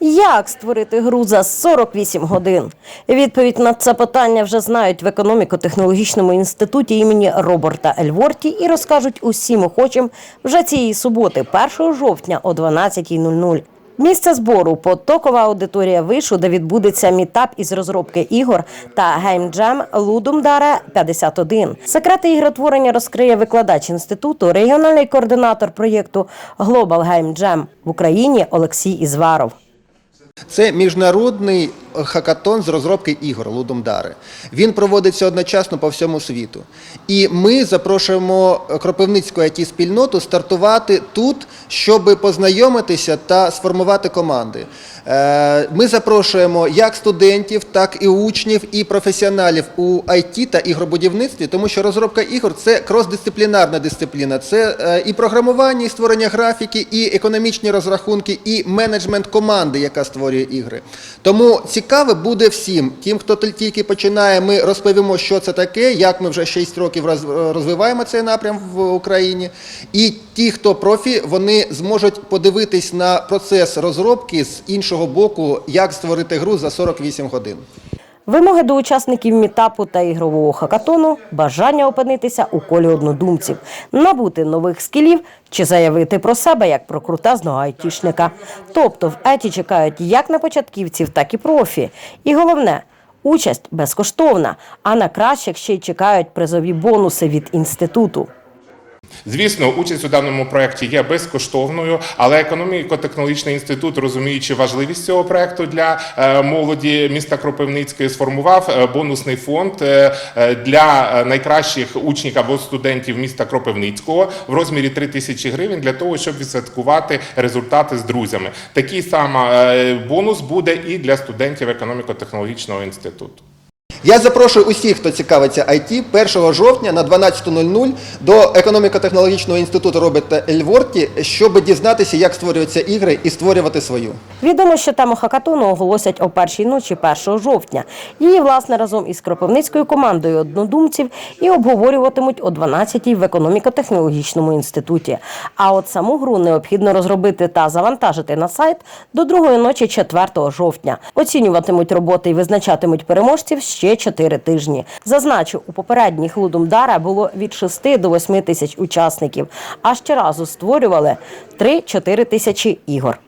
Як створити гру за 48 годин? Відповідь на це питання вже знають в економіко-технологічному інституті імені Роберта Ельворті і розкажуть усім охочим вже цієї суботи, 1 жовтня о 12.00. Місце збору потокова аудиторія вишу, де відбудеться мітап із розробки ігор та геймджем Лудумдаре 51. Секрети ігротворення розкриє викладач інституту, регіональний координатор проєкту Global Game Jam в Україні Олексій Ізваров. Це міжнародний хакатон з розробки ігор Лудумдари. Він проводиться одночасно по всьому світу. І ми запрошуємо Кропивницьку it спільноту стартувати тут, щоб познайомитися та сформувати команди. Е, Ми запрошуємо як студентів, так і учнів, і професіоналів у IT та ігробудівництві, тому що розробка ігор це кросдисциплінарна дисципліна. Це е, і програмування, і створення графіки, і економічні розрахунки, і менеджмент команди, яка створює ігри. Тому цікаве буде всім. Тим, хто тільки- тільки починає, ми розповімо, що це таке, як ми вже 6 років розвиваємо цей напрям в Україні. І ті, хто профі, вони зможуть подивитись на процес розробки з іншого боку, як створити гру за 48 годин. Вимоги до учасників мітапу та ігрового хакатону бажання опинитися у колі однодумців, набути нових скілів чи заявити про себе як про крутезного айтішника. Тобто в еті чекають як на початківців, так і профі. І головне. Участь безкоштовна, а на кращих ще й чекають призові бонуси від інституту. Звісно, участь у даному проєкті є безкоштовною, але економіко-технологічний інститут, розуміючи важливість цього проєкту для е, молоді міста Кропивницької, сформував е, бонусний фонд е, для найкращих учнів або студентів міста Кропивницького в розмірі 3 тисячі гривень для того, щоб відсвяткувати результати з друзями. Такий самий бонус буде і для студентів економіко-технологічного інституту. Я запрошую усіх, хто цікавиться IT, 1 жовтня на 12.00 до економіко-технологічного інституту Роберта Ельворті, щоб дізнатися, як створюються ігри і створювати свою. Відомо, що тему хакатону оголосять о першій ночі 1 жовтня. Її, власне, разом із кропивницькою командою однодумців і обговорюватимуть о 12-й в економіко-технологічному інституті. А от саму гру необхідно розробити та завантажити на сайт до другої ночі 4 жовтня. Оцінюватимуть роботи і визначатимуть переможців ще 4 тижні. Зазначу, у попередніх Лудумдара було від 6 до 8 тисяч учасників, а ще разу створювали 3-4 тисячі ігор.